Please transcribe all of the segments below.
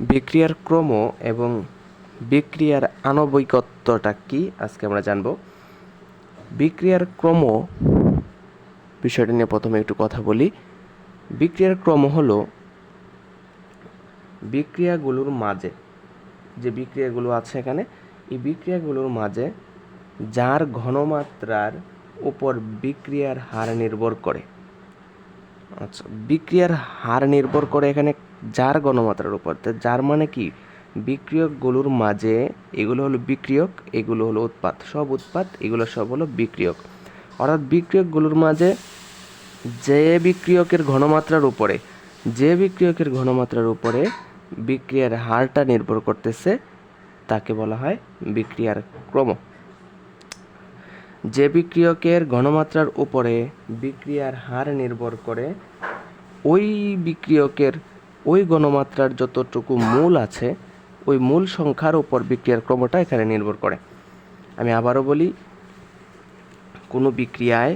বিক্রিয়ার ক্রম এবং বিক্রিয়ার আণবিকত্বটা কি আজকে আমরা জানব। বিক্রিয়ার ক্রম বিষয়টা নিয়ে প্রথমে একটু কথা বলি। বিক্রিয়ার ক্রম হল বিক্রিয়াগুলোর মাঝে, যে বিক্রিয়াগুলো আছে এখানে, এই বিক্রিয়াগুলোর মাঝে যার ঘনমাত্রার উপর বিক্রিয়ার হার নির্ভর করে। আচ্ছা বিক্রিয়ার হার নির্ভর করে এখানে যার ঘনমাত্রার উপর। যার মানে কি? বিক্রিয়কগুলোর মাঝে এগুলো হলো বিক্রিয়ক, এগুলো হলো উৎপাদ সব উৎপাদ এগুলো সব হলো বিক্রিয়ক। অর্থাৎ বিক্রিয়কগুলোর মাঝে যে বিক্রিয়কের ঘনমাত্রার উপরে, যে বিক্রিয়কের ঘনমাত্রার উপরে বিক্রিয়ার হারটা নির্ভর করতেছে, তাকে বলা হয় বিক্রিয়ার ক্রম। যে বিক্রিয়কের ঘনমাত্রার উপরে বিক্রিয়ার হার নির্ভর করে, ওই বিক্রিয়কের ওই ঘনমাত্রার যতটুকু মূল আছে, ওই মূল সংখ্যার উপর বিক্রিয়ার ক্রমটা এখানে নির্ভর করে। আমি আবারও বলি, কোনো বিক্রিয়ায়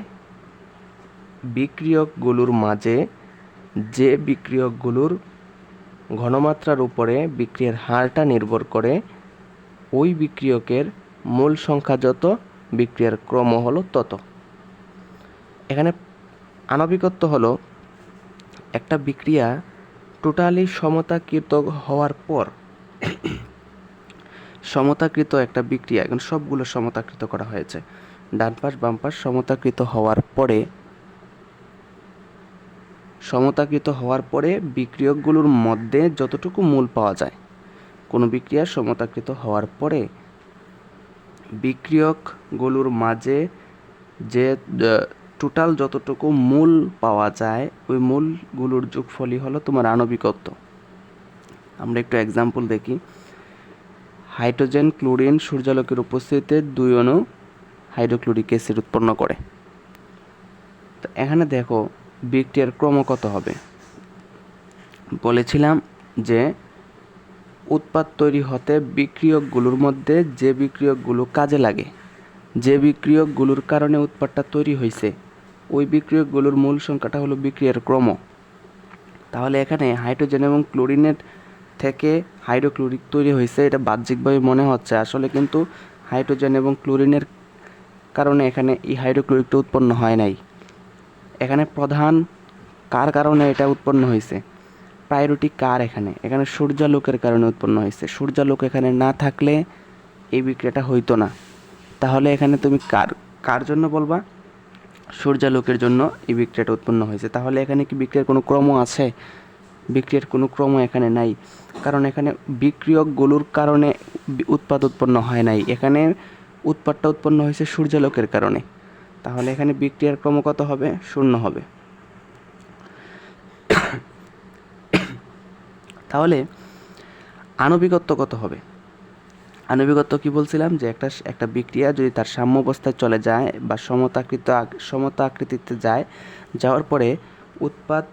বিক্রিয়কগুলোর মাঝে যে বিক্রিয়কগুলোর ঘনমাত্রার উপরে বিক্রিয়ার হারটা নির্ভর করে, ওই বিক্রিয়কের মূল সংখ্যা যত, বিক্রিয়ার ক্রম হলো তত। এখানে আণবিকত্ব হলো, একটা বিক্রিয়া টোটালি সমতাকৃত হওয়ার পর সমতাকৃত একটা বিক্রিয়া, এখন সবগুলো সমতাকৃত করা হয়েছে। ডান পাশ, বাম পাশ সমতাকৃত হওয়ার পরে, সমতাকৃত হওয়ার পরে বিক্রিয়কগুলোর মধ্যে যতটুকু মূল পাওয়া যায়, কোনো বিক্রিয়া সমতাকৃত হওয়ার পরে বিক্রিয়কগুলোর মাঝে যে টোটাল যতটুকু মূল পাওয়া যায়, ওই মূলগুলোর যোগফলই হলো তোমার আণবিকত্ব। আমরা একটু এক্সাম্পল দেখি। হাইড্রোজেন ক্লোরিন সূর্যালোকের উপস্থিতিতে দুই অণু হাইড্রোক্লোরিক অ্যাসিড উৎপন্ন করে। তো এখানে দেখো, বিক্রিয়ার ক্রম কত হবে? বলেছিলাম যে উৎপাদ তৈরি হতে বিক্রিয়কগুলোর মধ্যে যে বিক্রিয়কগুলো কাজে লাগে, যে বিক্রিয়কগুলোর কারণে উৎপাদটা তৈরি হয়েছে ওই বিক্রিয়কগুলোর মূল সংখ্যাটা হলো বিক্রিয়ার ক্রম। তাহলে এখানে হাইড্রোজেন এবং ক্লোরিনের থেকে হাইড্রোক্লোরিক তৈরি হয়েছে, এটা বাহ্যিকভাবে মনে হচ্ছে। আসলে কিন্তু হাইড্রোজেন এবং ক্লোরিনের কারণে এখানে এই হাইড্রোক্লোরিকটা উৎপন্ন হয় নাই। এখানে প্রধান কার কারণে এটা উৎপন্ন হয়েছে? প্রায়োরিটি কার এখানে? এখানে সূর্যালোকের কারণে উৎপন্ন হয়েছে। সূর্যালোক এখানে না থাকলে এই বিক্রিয়াটা হইতো না। তাহলে এখানে তুমি কার কার জন্য বলবা? সূর্যালোকের জন্য এই বিক্রিয়াটা উৎপন্ন হয়েছে। তাহলে এখানে কি বিক্রিয়ার কোনো ক্রম আছে? বিক্রিয়ার কোনো ক্রম এখানে নাই। কারণ এখানে বিক্রিয়কগুলোর কারণে উৎপাদ উৎপন্ন হয় নাই। এখানে উৎপাদটা উৎপন্ন হয়েছে সূর্যালোকের কারণে। তাহলে এখানে বিক্রিয়ার ক্রম কত হবে? শূন্য হবে। তাহলে আণবিকত্ব কত হবে? আণবিকত্ব কি বলছিলাম? যে একটা একটা বিক্রিয়া যদি তার সাম্য অবস্থায় চলে যায় বা সমতাকৃত সমতা আকৃতিতে যায়, যাওয়ার পরে উৎপাদ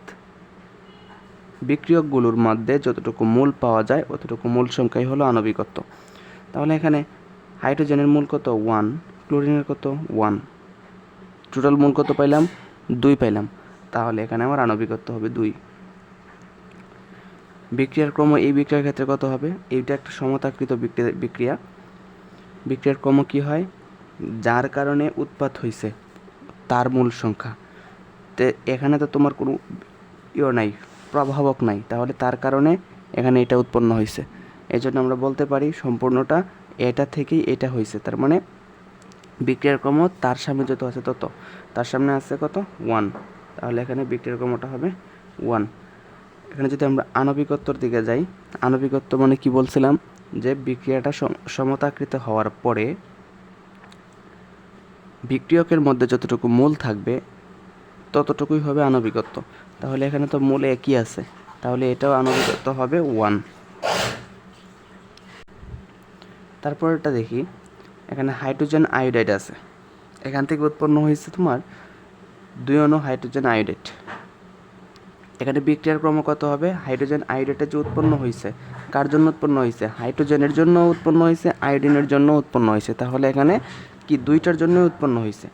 বিক্রিয়কগুলোর মধ্যে যতটুকু মূল পাওয়া যায়, অতটুকু মূল সংখ্যাই হলো আণবিকত্ব। তাহলে এখানে হাইড্রোজেনের মূল কত? ওয়ান। ক্লোরিনের কত? ওয়ান। টোটাল মূল কত পাইলাম? দুই পাইলাম। তাহলে এখানে আমার আণবিকত্ব হবে দুই। বিক্রিয়ার ক্রম, এই বিক্রিয়ার ক্ষেত্রে কত হবে? এইটা একটা সমতাকৃত বিক্রিয়া। বিক্রিয়ার ক্রম কি হয়? যার কারণে উৎপাদ হয়েছে তার মূল সংখ্যা। তো, এখানে তো তোমার কোনো ইয়ে নাই, প্রভাবক নাই। তাহলে তার কারণে এখানে এটা উৎপন্ন হয়েছে এই জন্য আমরা বলতে পারি সম্পূর্ণটা এটা থেকেই এটা হয়েছে তার মানে বিক্রিয়ার ক্রম তার সামনে যত আছে তত। তার সামনে আছে কত? ওয়ান। তাহলে এখানে বিক্রিয়ার ক্রমটা হবে ওয়ান। এখানে যদি আমরা আণবিকত্বর দিকে যাই, আণবিকত্ব মানে কি বলছিলাম? যে বিক্রিয়াটা সমতাকৃত হওয়ার পরে বিক্রিয়কের মধ্যে যতটুকু মূল থাকবে, ততটুকুই হবে আণবিকত্ব। তাহলে এখানে তো মূল একই আছে। তাহলে এটাও আণবিকত্ব হবে ওয়ান। তারপর এটা দেখি। এখানে হাইড্রোজেন আয়োডাইড আছে। এখান থেকে উৎপন্ন হয়েছে তোমার দুই অণু হাইড্রোজেন আয়োডাইড। এখানে বিক্রিয়ার ক্রম কত হবে? হাইড্রোজেন আয়োডাইডটা যে উৎপন্ন হয়েছে কার জন্য উৎপন্ন হয়েছে হাইড্রোজেনের জন্য উৎপন্ন হয়েছে আয়োডিনের জন্য উৎপন্ন হয়েছে তাহলে এখানে কি দুইটার জন্য উৎপন্ন হয়েছে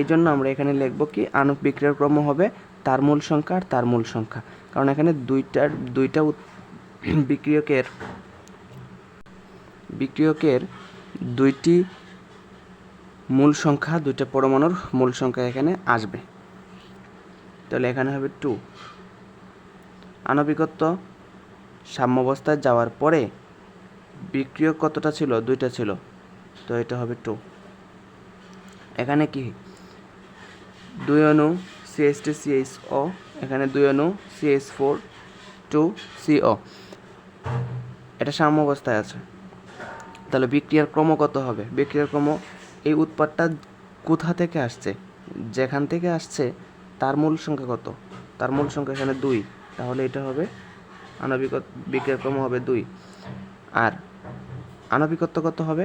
এই জন্য আমরা এখানে লিখব কি আণবিক বিক্রিয়ার ক্রম হবে তার মূল সংখ্যা আর তার মূল সংখ্যা। কারণ এখানে দুইটার, দুইটা বিক্রিয়কের বিক্রিয়কের দুইটি মূল সংখ্যা, দুইটা পরমাণুর মূল সংখ্যা এখানে আসবে। তাহলে এখানে হবে টু আণবিকত্ব সাম্যাবস্থায় যাওয়ার পরে বিক্রিয়ক কতটা ছিল? দুইটা ছিল। তো এটা হবে টু এখানে কি? দুই অণু সিএস টি সিএইচ ও এখানে দুই অণু সিএইচ ফোর টু সিও এটা সাম্যাবস্থায় আছে। তাহলে বিক্রিয়ার ক্রম কত হবে? বিক্রিয়ার ক্রম এই উৎপাদটা কোথা থেকে আসছে? যেখান থেকে আসছে, তার মূল সংখ্যা কত? তার মূল সংখ্যা এখানে দুই। তাহলে এটা হবে আণবিক বিক্রিয়ার ক্রম হবে দুই। আর আণবিকত্ব কত হবে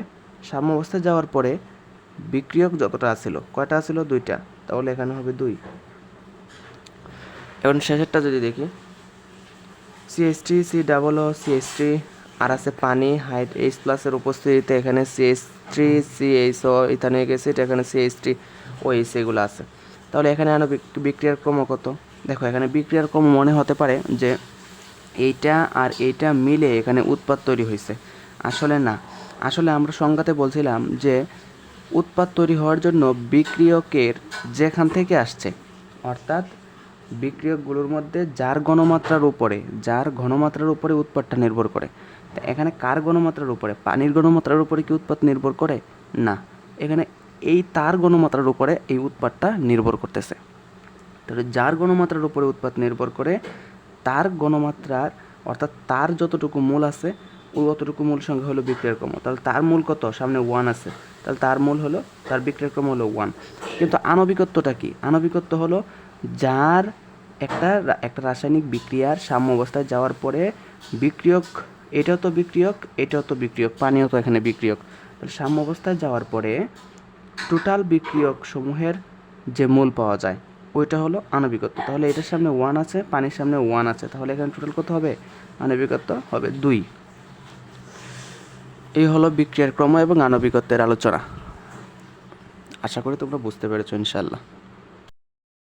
সাম্য অবস্থায় যাওয়ার পরে বিক্রিয়ক যতটা আছিল, কয়টা আছিল? দুইটা। তাহলে এখানে হবে দুই। এখন শেষেরটা যদি দেখি CST C double O CST আর আছে পানি, হাইট এইচ প্লাসের উপস্থিতিতে এখানে CS three CH O ethanoic acid, এখানে সিএইচটি ও এইচ এগুলো আছে। তাহলে এখানে আণবিক বিক্রিয়ার ক্রম কত? দেখো, এখানে বিক্রিয়ার ক্রম মনে হতে পারে যে এইটা আর এইটা মিলে এখানে উৎপাদ তৈরি হয়েছে। আসলে না। আসলে আমরা সংজ্ঞাতে বলছিলাম যে উৎপাদ তৈরি হওয়ার জন্য বিক্রিয়কের যেখান থেকে আসছে, অর্থাৎ বিক্রিয়কগুলোর মধ্যে যার গণমাত্রার উপরে, যার ঘনমাত্রার উপরে উৎপাদটা নির্ভর করে। তা এখানে কার গণমাত্রার উপরে? পানির গণমাত্রার উপরে কি উৎপাদ নির্ভর করে? না। এখানে এই তার গণমাত্রার উপরে এই উৎপাদটা নির্ভর করতেছে। তাহলে যার গণমাত্রার উপরে উৎপাদ নির্ভর করে, তার গণমাত্রার, অর্থাৎ তার যতটুকু মূল আছে, ওই অতটুকু মূল সংখ্যা হলো বিক্রিয়ার ক্রম। তাহলে তার মূল কত? সামনে ওয়ান আছে। তাহলে তার মূল হলো, তার বিক্রিয়ার ক্রম হলো ওয়ান কিন্তু আণবিকত্বটা কি? আণবিকত্ব হলো যার একটা একটা রাসায়নিক বিক্রিয়ার সাম্য অবস্থায় যাওয়ার পরে বিক্রিয়ক, এটাও তো বিক্রিয়ক, এটাও তো বিক্রিয়ক পানীয় তো এখানে বিক্রিয়ক। তাহলে সাম্য অবস্থায় যাওয়ার পরে টোটাল বিক্রিয়ক সমূহের যে মূল পাওয়া যায় ওইটা হলো আণবিকত্ব। তাহলে এটার সামনে ওয়ান আছে, পানির সামনে ওয়ান আছে। তাহলে এখানে টোটাল কত হবে? আণবিকত্ব হবে দুই। এই হলো বিক্রিয়ার ক্রম এবং আণবিকত্বের আলোচনা। আশা করি তোমরা বুঝতে পেরেছ ইনশাল্লাহ